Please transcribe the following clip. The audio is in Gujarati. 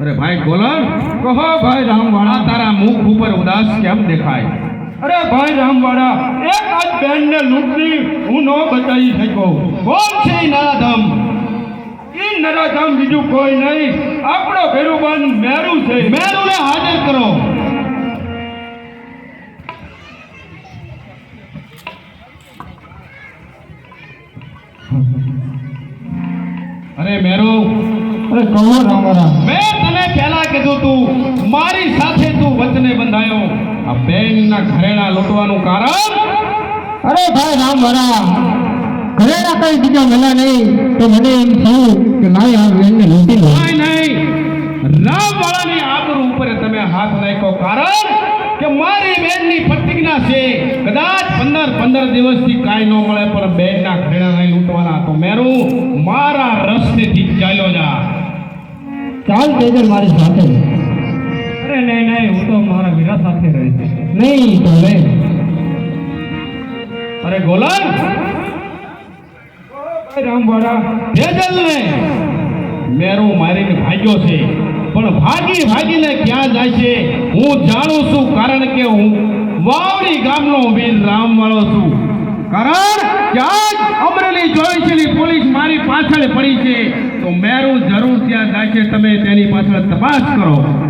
અરે ભાઈ બોલો. કહો ભાઈ રામવાળા તારા મુખ ઉપર ઉદાસ કેમ દેખાય? અરે ભાઈ રામવાળા એક આજ બેનને લૂંટની હું ન બચાવી શક્યો કોણ છે નરાધમ? ઈ નરાધામ બીજું કોઈ નહીં. આપણો ભેરુબાન મેરુ છે. મેરુને હાજર કરો. અરે મેરુ. અરે કહો રામવાળા મેં તને પહેલા કીધું તું મારી સાથે તું વચને બંધાયો. આ બેનના ઘરેણા લૂંટવાનું કારણ? અરે ભાઈ રામવાળા ઘરેણા કઈ બીજા મળ્યા નહીં તો મને એમ થયું કે મારી આ બેનને લૂંટી લો નહીં નહીં. વરાની આબરૂ ઉપર તમે હાથ નાખ્યો કારણ કે મારી બેનની પ્રતિજ્ઞા છે કદાચ પંદર પંદર દિવસથી કાંઈ ન મળે પણ બેનના ઘરેણા લૂંટવાના તો મેરું મારા ચાલ તેજલ મારી સાથે. અરે નહીં નહીં હું તો મારા વીરા સાથે રહીશ. નહીં તો હવે અરે ગોલન ભાઈ રામવાળા તેજલને મેરું મારીને ભાગ્યો છે. પણ ભાગી ભાગીને ક્યાં જાય છે? હું જાણું છું કારણ કે હું વાવડી ગામનો વીર રામવાળો છું. કારણ કે અમરેલી પોલીસ મારી પાછળ પડી છે, તો મેરું જરૂર ત્યાં જાય છે, તમે તેની પાછળ તપાસ કરો.